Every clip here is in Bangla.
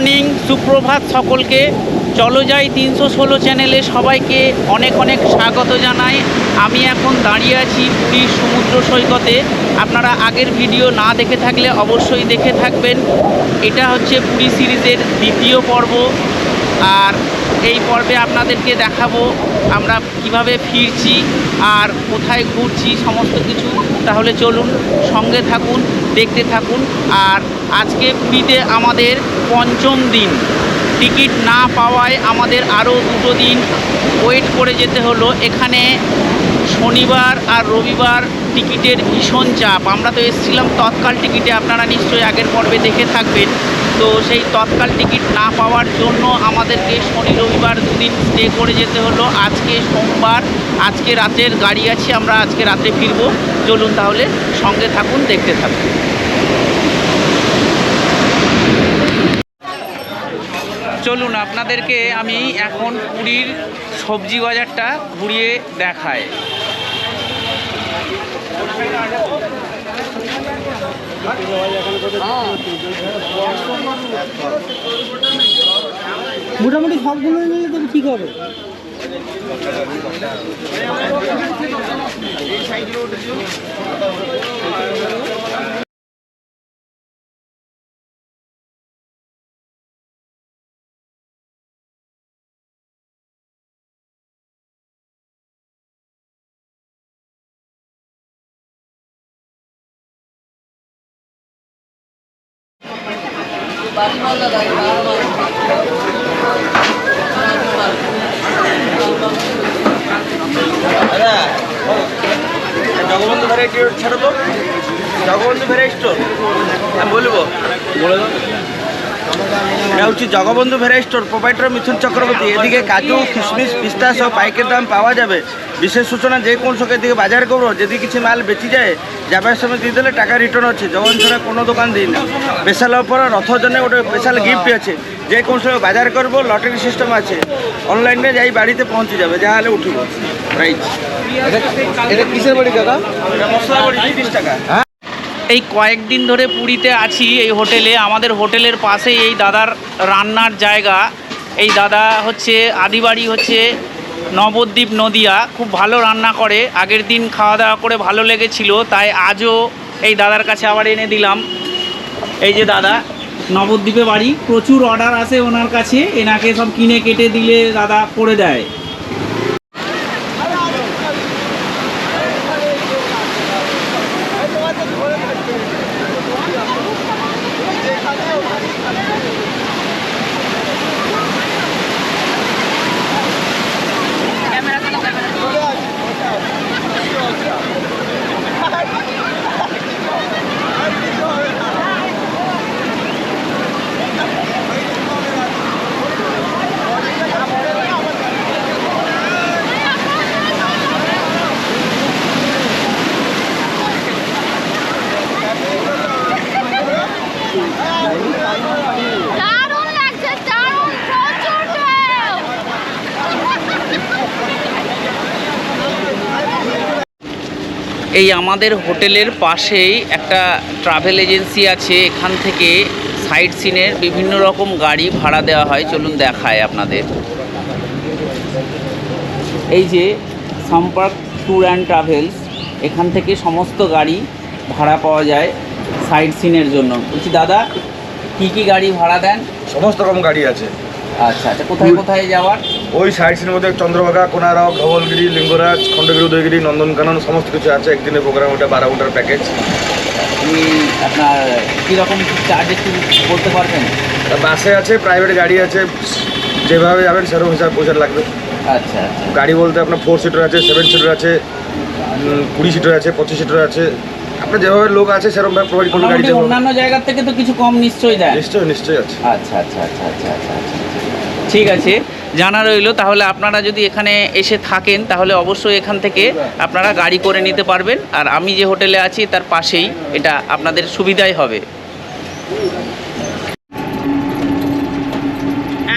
মর্নিং, সুপ্রভাত সকলকে। চলো যাই তিনশো ষোলো চ্যানেলে সবাইকে অনেক অনেক স্বাগত জানাই। আমি এখন দাঁড়িয়ে আছি পুরীর সমুদ্র সৈকতে। আপনারা আগের ভিডিও না দেখে থাকলে অবশ্যই দেখে থাকবেন। এটা হচ্ছে পুরী সিরিজের দ্বিতীয় পর্ব। আর এই পর্বে আপনাদেরকে দেখাবো আমরা কীভাবে ফিরছি আর কোথায় ঘুরছি, সমস্ত কিছু। তাহলে চলুন সঙ্গে থাকুন, দেখতে থাকুন। আর আজকে পুরীতে আমাদের পঞ্চম দিন। টিকিট না পাওয়ায় আমাদের আরও দুটো দিন ওয়েট করে যেতে হলো। এখানে শনিবার আর রবিবার টিকিটের ভীষণ চাপ। আমরা তো এসেছিলাম তৎকাল টিকিটে, আপনারা নিশ্চয়ই আগের পর্বে দেখে থাকবেন। তো সেই তৎকাল টিকিট না পাওয়ার জন্য আমাদেরকে শনি, রবিবার দুদিন স্টে করে যেতে হলো। আজকে সোমবার, আজকে রাতের গাড়ি আছে, আমরা আজকে রাতে ফিরবো। চলুন তাহলে সঙ্গে থাকুন, দেখতে থাকুন। চলুন, আপনাদেরকে আমি এখন পুরীর সবজি বাজারটা ঘুরিয়ে দেখাই। মোটামুটি সবগুলো নিলে তবে ঠিক হবে। জগবন্ধু ভ্যারাইটি ছাড়ো তো জগবন্ধু ভ্যারাইটি স্টোর আমি বলব। বলে দাও। এটা হচ্ছে Jagabandhu variety store proprietor Mithun Chakraborty এদিকে কাজু কিশমিশ পিস্তা সহ পাইকের দাম পাওয়া যাবে বিশেষ সূচনা যে কোন সকের দিকে বাজার করব যদি কিছু মাল বেঁচে যায় যাবার সময় দিয়ে দিলে টাকা রিটার্ন হচ্ছে জগন ছাড়া কোনো দোকান দিই না স্পেশাল অফার রথর জন্য ওটা স্পেশাল গিফট আছে যে কোন সময় বাজার করব লটারি সিস্টেম আছে অনলাইনে যাই বাড়িতে পৌঁছে যাবে যা হলে উঠিব প্রাইস এটা কিসের বাড়ি দাদা মশলা বড়ি তিরিশ টাকা এই কয়েকদিন ধরে পুরীতে আছি এই হোটেলে। আমাদের হোটেলের পাশেই এই দাদার রান্নার জায়গা। এই দাদা হচ্ছে, আদিবাড়ি হচ্ছে নবদ্বীপ নদিয়া। খুব ভালো রান্না করে। আগের দিন খাওয়া দাওয়া করে ভালো লেগেছিল। তাই আজও এই দাদার কাছে আবার এনে দিলাম। এই যে দাদা, নবদ্বীপে বাড়ি। প্রচুর অর্ডার আসে ওনার কাছে। এনাকে সব কিনে কেটে দিলে দাদা করে দেয়। এই আমাদের হোটেলের পাশেই একটা ট্রাভেল এজেন্সি আছে এখান থেকে সাইট সিনের বিভিন্ন রকম গাড়ি ভাড়া দেওয়া হয় চলুন দেখায় আপনাদের। এই যে সম্পর্ক ট্যুর অ্যান্ড ট্রাভেলস এখান থেকে সমস্ত গাড়ি ভাড়া পাওয়া যায় সাইট সিনের জন্য। বলছি দাদা কি কি গাড়ি ভাড়া দেন? সমস্ত রকম গাড়ি আছে। আচ্ছা আচ্ছা কোথায় কোথায় যাওয়ার? ওই সাইডসের মধ্যে চন্দ্রভাগা কোনারক ধবলগিরি লিঙ্গরাজ খণ্ডগিরি উদয়গিরি নন্দনকানন সমস্ত কিছু আছে। একদিনের প্রোগ্রাম ওটা বারো ঘণ্টার প্যাকেজ আপনি আপনার কীরকম চার্জ একটু বলতে পারবেন? বাসে আছে প্রাইভেট গাড়ি আছে যেভাবে যাবেন সেরকম হিসাবে পয়সা লাগবে। আচ্ছা আচ্ছা। গাড়ি বলতে আপনার ফোর সিটার আছে সেভেন সিটার আছে কুড়ি সিটার আছে পঁচিশ সিটার আছে। আপনার যেভাবে লোক আছে সেরকমভাবে প্রোভাইড করবে গাড়ি অন্যান্য জায়গার থেকে তো কিছু কম নিশ্চয়ই দেয়। নিশ্চয়ই নিশ্চয়ই আছে। আচ্ছা আচ্ছা আচ্ছা আচ্ছা আচ্ছা আচ্ছা। ঠিক আছে। জানা রইল, তাহলে আপনারা যদি এখানে এসে থাকেন, তাহলে অবশ্যই এখান থেকে আপনারা গাড়ি করে নিতে পারবেন। আর আমি যে হোটেলে আছি, তার পাশেই এটা আপনাদের সুবিধাই হবে।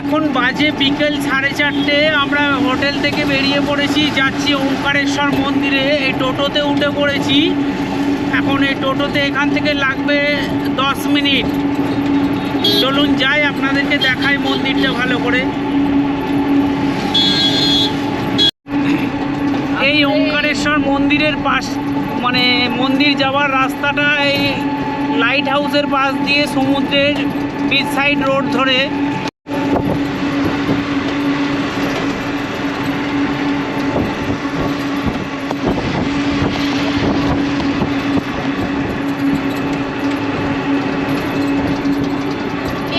এখন বাজে বিকেল সাড়ে চারটে, আমরা হোটেল থেকে বেরিয়ে পড়েছি, যাচ্ছি ওঙ্কারেশ্বর মন্দিরে। এই টোটোতে উঠে পড়েছি। এখন এই টোটোতে এখান থেকে লাগবে দশ মিনিট। চলুন যাই, আপনাদেরকে দেখাই মন্দিরটা ভালো করে এই ওঙ্কারেশ্বর মন্দিরের পাশ মানে মন্দির যাওয়ার রাস্তাটা এই লাইট হাউসের পাশ দিয়ে সমুদ্রের বিচ সাইড রোড ধরে।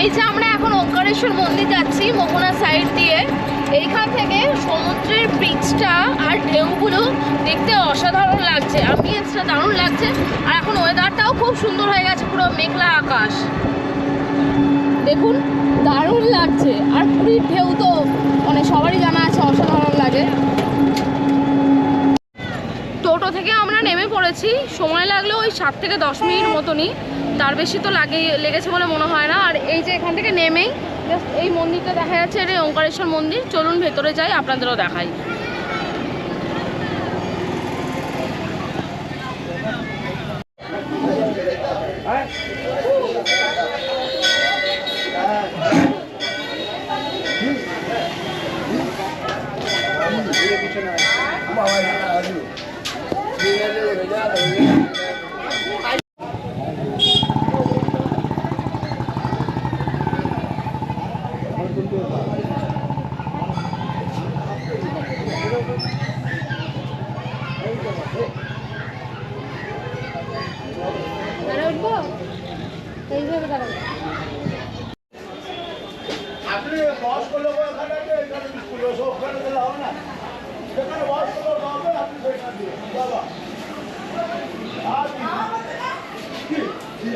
এই যে আমরা এখন ওঙ্কারেশ্বর মন্দির যাচ্ছি, মোহনা সাইড দিয়ে। এইখান থেকে সমুদ্রের ব্রিজটা আর ঢেউগুলো দেখতে অসাধারণ লাগছে। আম্বিয়েন্সটা দারুণ লাগছে। আর এখন ওয়েদারটাও খুব সুন্দর হয়ে গেছে, পুরো মেঘলা আকাশ। দেখুন, দারুণ লাগছে। আর পুরীর ঢেউ তো মানে সবারই জানা আছে, অসাধারণ লাগে। টোটো থেকে আমরা নেমে পড়েছি। সময় লাগল ওই সাত থেকে দশ মিনিট মতনই। তার বেশি তো লাগে লেগেছে বলে মনে হয় না। আর এই যে এখান থেকে নেমেই এই মন্দিরটা দেখা যাচ্ছে এটা ওঙ্কারেশ্বর মন্দির। চলুন ভেতরে যাই আপনাদেরও দেখাই।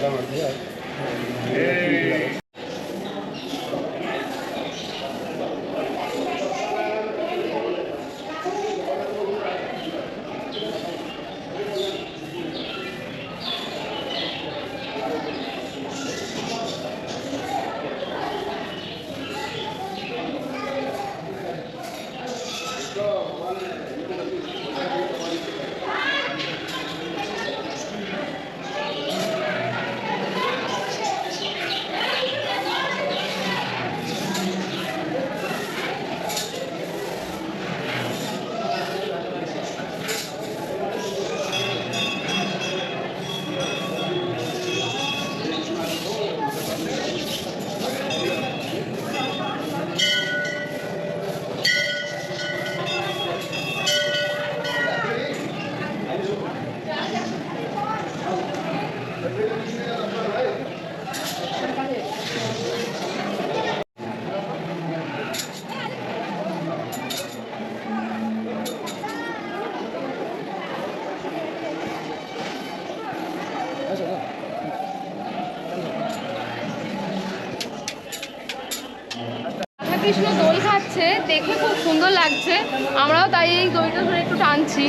Gracias. কৃষ্ণ দোল খাচ্ছে দেখে খুব সুন্দর লাগছে। আমরাও তাই এই দইটা ধরে একটু টানছি।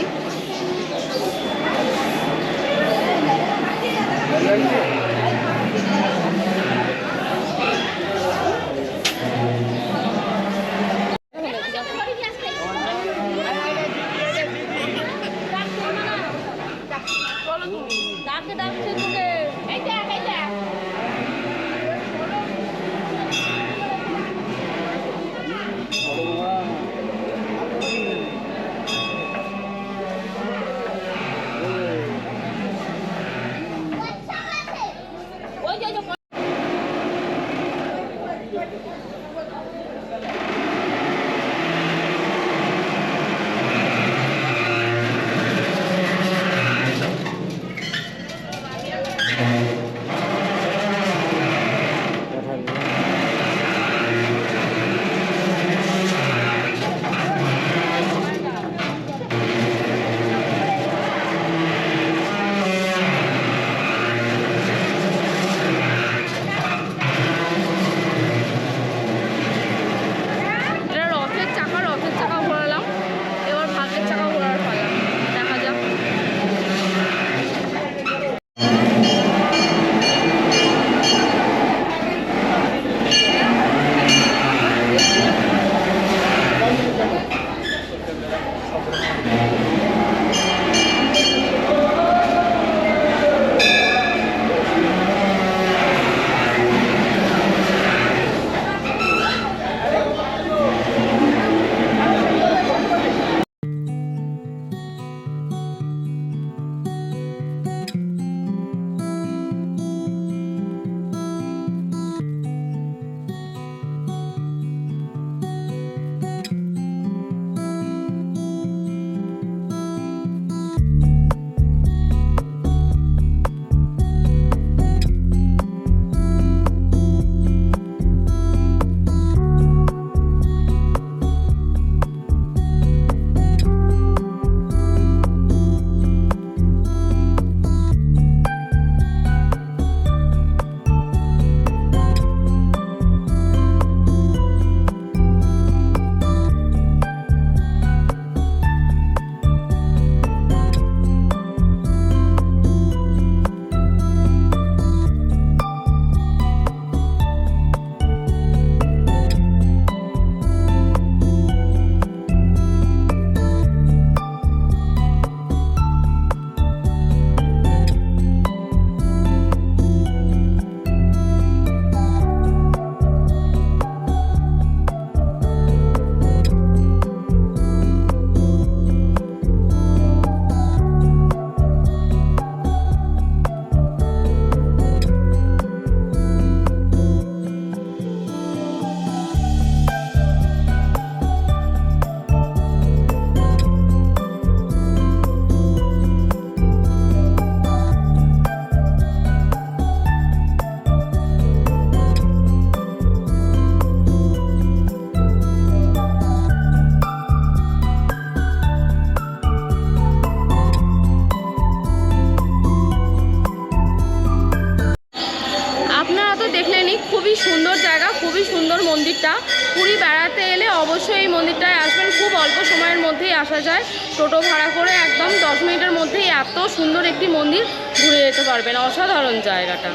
মন্দিরটা। পুরী বেড়াতে এলে অবশ্যই এই মন্দিরটায় আসবেন। খুব অল্প সময়ের মধ্যেই আসা যায়। টোটো ভাড়া করে একদম দশ মিনিটের মধ্যেই এত সুন্দর একটি মন্দির ঘুরে যেতে পারবেন। অসাধারণ জায়গাটা।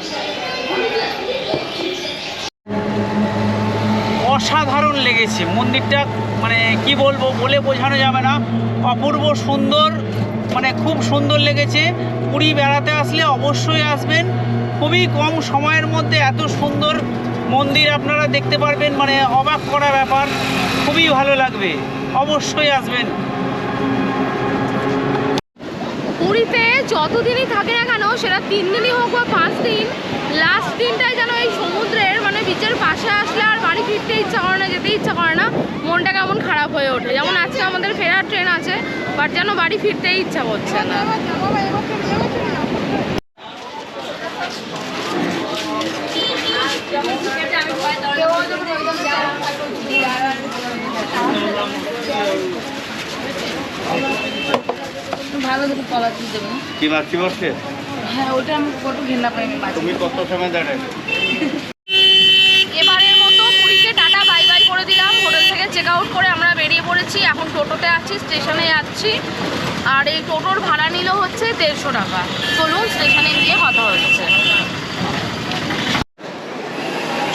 অসাধারণ লেগেছে। মন্দিরটা মানে কি বলব, বলে বোঝানো যাবে না। অপূর্ব সুন্দর মানে খুব সুন্দর লেগেছে। পুরী বেড়াতে আসলে অবশ্যই আসবেন। খুবই কম সময়ের মধ্যে এত সুন্দর মন্দির আপনারা দেখতে পারবেন মানে অবাক করা ব্যাপার। খুবই ভালো লাগবে। অবশ্যই আসবেন। পুরীতে যতদিনই থাকে না কেন, সেটা তিন দিনই হোক বা পাঁচ দিন লাস্ট দিনটায় যেন এই সমুদ্রের মানে বিচের পাশে আসলে আর বাড়ি ফিরতে ইচ্ছা করে না, যেতে ইচ্ছা করে না, মনটা কেমন খারাপ হয়ে ওঠে। যেমন আজকে আমাদের ফেরার ট্রেন আছে বাট যেন বাড়ি ফিরতেই ইচ্ছা করছে না। ভালো দুটো কলা দিয়ে দেবেন কি মাতৃবর্ষে হ্যাঁ ওটা আমি কত ঘেন্না পাই তুমি কত সময় দাঁড়ায় এবারের মতো পুরীকে টাটা বাই বাই করে দিলাম। হোটেল থেকে চেক আউট করে আমরা বেরিয়ে পড়েছি। এখন টোটোতে আছি স্টেশনে যাচ্ছি। আর এই টোটোর ভাড়া নিল হচ্ছে দেড়শো টাকা। চলুন স্টেশনে গিয়ে কথা হচ্ছে।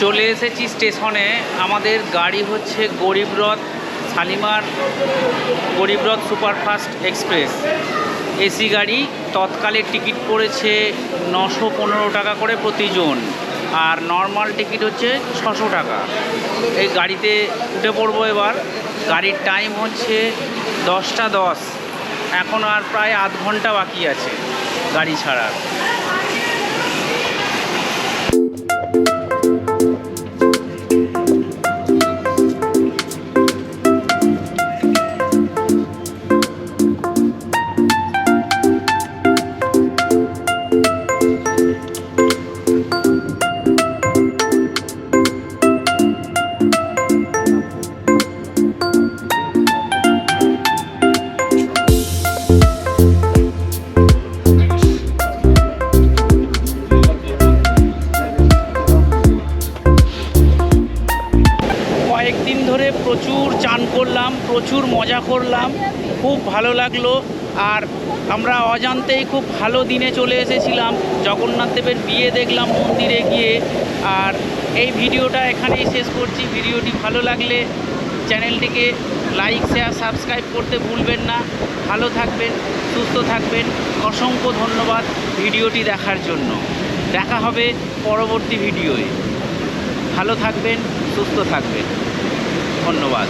চলে এসেছি স্টেশনে। আমাদের গাড়ি হচ্ছে Garib Rath Shalimar Garib Rath superfast express. AC গাড়ি, তৎকালের টিকিট পড়েছে নশো পনেরো টাকা করে প্রতিজন, আর নর্মাল টিকিট হচ্ছে ছশো টাকা। এই গাড়িতে উঠে পড়ব এবার। গাড়ির টাইম হচ্ছে দশটা দশ। এখন আর প্রায় আধ ঘণ্টা বাকি আছে গাড়ি ছাড়ার। অজান্তেই খুব ভালো দিনে চলে এসেছিলাম। জগন্নাথ দেবের বিয়ে দেখলাম মন্দিরে গিয়ে। আর এই ভিডিওটা এখানেই শেষ করছি। ভিডিওটি ভালো লাগলে চ্যানেলটিকে লাইক, শেয়ার, সাবস্ক্রাইব করতে ভুলবেন না। ভালো থাকবেন, সুস্থ থাকবেন। অসংখ্য ধন্যবাদ ভিডিওটি দেখার জন্য। দেখা হবে পরবর্তী ভিডিওয়ে। ভালো থাকবেন, সুস্থ থাকবেন। ধন্যবাদ।